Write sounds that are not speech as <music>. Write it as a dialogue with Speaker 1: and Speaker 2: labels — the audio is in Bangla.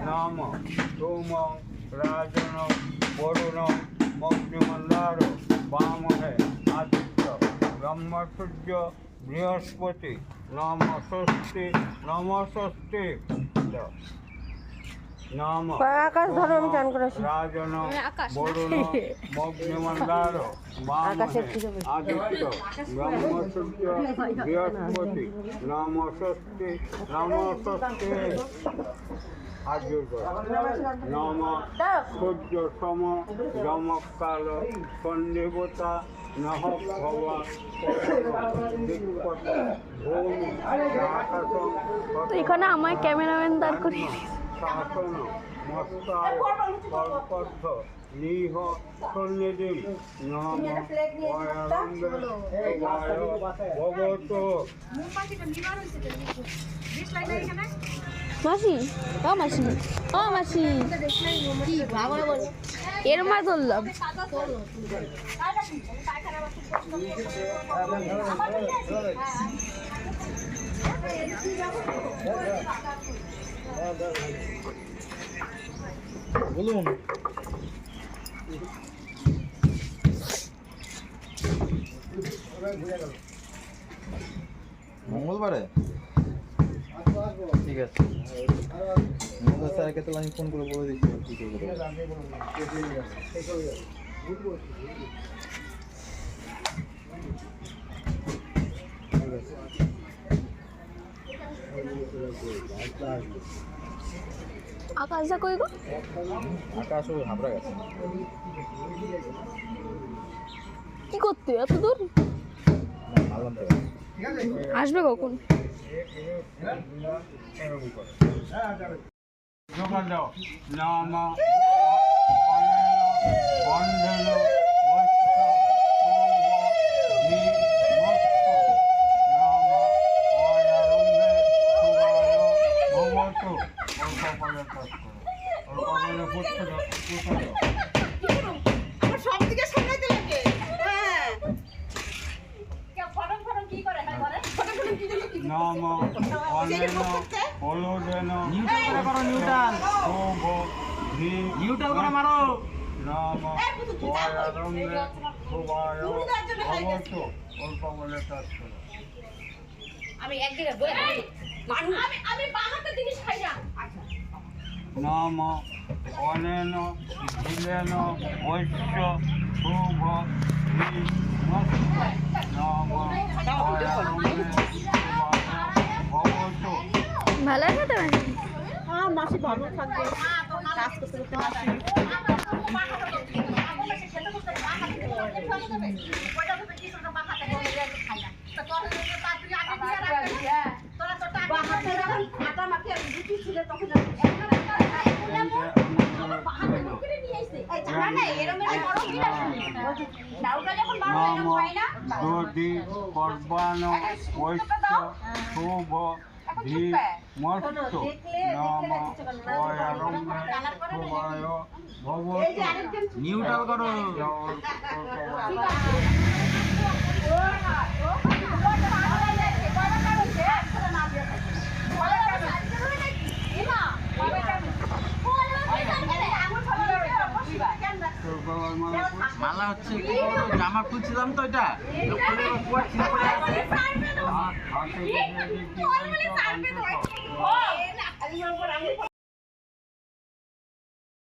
Speaker 1: নাম সোম রাজন বরুণ মগ্নিমন্দার বামহে আদিত্য ব্রহ্মসূর্য বৃহস্পতি নম ষষ্ঠী নম ষষ্ঠী নাম
Speaker 2: আকাশ ধরো, আমি চান করে আসি।
Speaker 1: রাজন
Speaker 3: আকাশ না?
Speaker 1: বরুণ <laughs> মগ্নিমন্দার
Speaker 2: আকাশের
Speaker 1: বামহে
Speaker 2: কি হবে?
Speaker 1: আদিত্য ব্রহ্মসূর্য বৃহস্পতি নম সূর্য সম যমকাল সন্দেবতা নহ ভবা
Speaker 3: এখানে আমার ক্যামেরাম্যান দাঁড় করি
Speaker 1: শাসন মস্তায় নিহ সন্নিধিম। নম ভগত
Speaker 3: মাসি ও মাসি ও মাসি। এর মা ধরলাম।
Speaker 4: বলুন। মঙ্গলবারে? ঠিক আছে। মঙ্গল স্যারকে তো আমি ফোন করে বলে দিচ্ছি। কি করব? ঠিক আছে।
Speaker 3: আকাশটা কই গো
Speaker 4: আকাশ ওই হাবড়া গেছে
Speaker 3: কি করতে এত দূর আসবে কখন
Speaker 1: বন্ধন
Speaker 5: আমার সব
Speaker 4: নিউটন করে মারো
Speaker 1: নাম অয়ারম্ভে শুভায় ভবতু অল্প বলে কাজ করো
Speaker 5: আমি এক জায়গায় বই মানুষ। আমি আমি বাহাতে জিনিস খাই না। আচ্ছা।
Speaker 1: নাম অনেন ঝিলেন বৈশ্য শুভ নাম
Speaker 3: ভালো আছে তো?
Speaker 2: হ্যাঁ মাসি ভালো থাকবে। কাজ করতে করতে মাসি।
Speaker 1: নাম যদি পর্বাণ বৈশ্য শুভ ধী মস্ত নাম শুভায় ভবতু
Speaker 4: করো মালা হচ্ছে জামা খুলছিলাম তো এটা। আছে